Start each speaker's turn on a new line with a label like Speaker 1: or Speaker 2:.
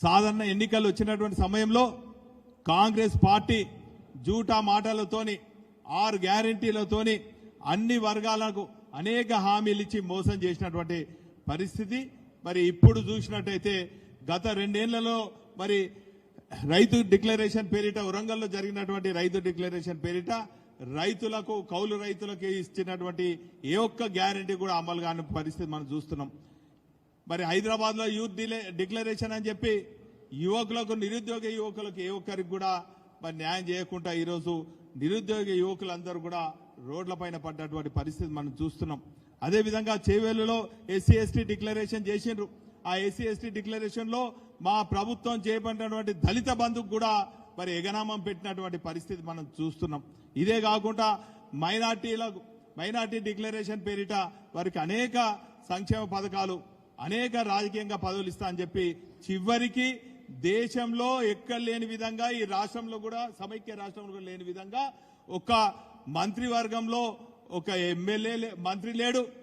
Speaker 1: సాధారణ ఎన్నికలు వచ్చినటువంటి సమయంలో కాంగ్రెస్ పార్టీ జూటా మాటలతోని ఆరు గ్యారంటీలతోని అన్ని వర్గాలకు అనేక హామీలు ఇచ్చి మోసం చేసినటువంటి పరిస్థితి. మరి ఇప్పుడు చూసినట్టయితే గత రెండేళ్ళలో మరి రైతు డిక్లరేషన్ పేరిట వరంగల్లో జరిగినటువంటి రైతు డిక్లరేషన్ పేరిట రైతులకు కౌలు రైతులకు ఇచ్చినటువంటి ఏ ఒక్క గ్యారంటీ కూడా అమలు కాని పరిస్థితి మనం చూస్తున్నాం. మరి హైదరాబాద్లో యూత్ డిలే- డిక్లరేషన్ అని చెప్పి యువకులకు నిరుద్యోగ యువకులకు ఏ ఒక్కరికి కూడా మరి న్యాయం చేయకుండా ఈరోజు నిరుద్యోగ యువకులందరూ కూడా రోడ్లపైన పడ్డటువంటి పరిస్థితి మనం చూస్తున్నాం. అదేవిధంగా చేవేలులో ఎస్సీ ఎస్టీ డిక్లరేషన్ చేసిండ్రు. ఆ ఎస్సీ ఎస్టీ డిక్లరేషన్లో మా ప్రభుత్వం చేపట్టినటువంటి దళిత బంధుకు కూడా మరి ఎగనామం పెట్టినటువంటి పరిస్థితి మనం చూస్తున్నాం. ఇదే కాకుండా మైనార్టీలకు మైనార్టీ డిక్లరేషన్ పేరిట వారికి అనేక సంక్షేమ పథకాలు అనేక రాజకీయంగా పదవులు ఇస్తా అని చెప్పి చివరికి దేశంలో ఎక్కడ లేని విధంగా ఈ రాష్ట్రంలో కూడా సమైక్య రాష్ట్రంలో కూడా లేని విధంగా ఒక మంత్రివర్గంలో ఒక ఎమ్మెల్యే మంత్రి లేడు.